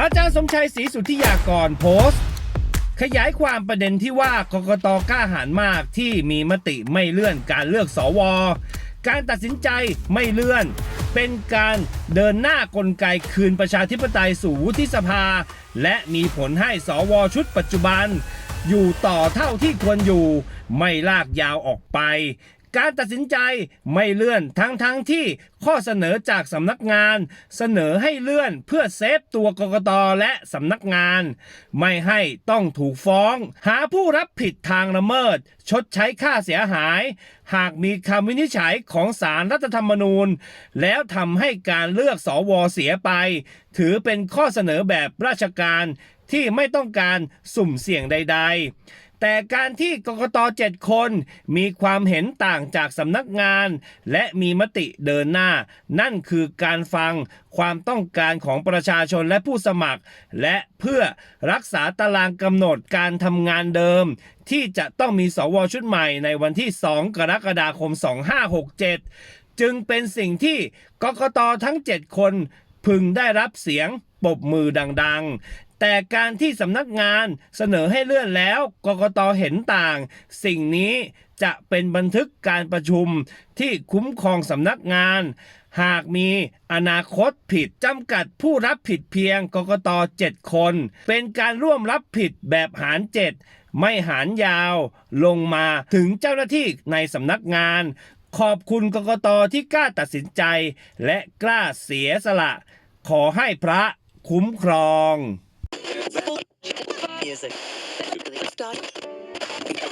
อาจารย์สมชัยศรีสุทธิยากรโพสต์ ขยายความประเด็นที่ว่ากกตกล้าหาญมากที่มีมติไม่เลื่อนการเลือกสว การตัดสินใจไม่เลื่อน เป็นการเดินหน้ากลไกคืนประชาธิปไตยสู่วุฒิสภา และมีผลให้สวชุดปัจจุบัน อยู่ต่อเท่าที่ควรอยู่ไม่ลากยาวออกไป การตัดสินใจไม่เลื่อนทั้งทั้งที่ข้อเสนอจากสำนักงาน เสนอให้เลื่อนเพื่อเซฟตัวกกตและสำนักงาน ไม่ให้ต้องถูกฟ้อง หาผู้รับผิดทางละเมิด ชดใช้ค่าเสียหาย หากมีคำวินิจฉัยของศาลรรัฐธรรมนูญ แล้วทำให้การเลือกสวเสียไป ถือเป็นข้อเสนอแบบราชการที่ไม่ต้องการสุ่มเสี่ยงใด ๆ แต่การที่กกตเจ็ดคน มีความเห็นต่างจากสำนักงาน และมีมติเดินหน้า นั่นคือการฟังความต้องการของประชาชนและผู้สมัคร และเพื่อรักษาตารางกำหนดการทำงานเดิม ที่จะต้องมีสวชุดใหม่ในวันที่ 2 กรกฎาคม 2567 จึงเป็นสิ่งที่กกตทั้ง 7 คนพึงได้รับเสียง ปบมือดังๆ แต่การที่สำนักงานเสนอให้เลื่อนแล้วกกตเห็นต่าง สิ่งนี้จะเป็นบันทึกการประชุมที่คุ้มครองสำนักงาน หากมีอนาคตผิดจำกัดผู้รับผิดเพียงกกต7คน เป็นการร่วมรับผิดแบบหาร7ไม่หารยาวลงมาถึงเจ้าหน้าที่ในสำนักงาน ขอบคุณกกตที่กล้าตัดสินใจ และกล้าเสียสละ ขอให้พระ คุ้มครอง Music.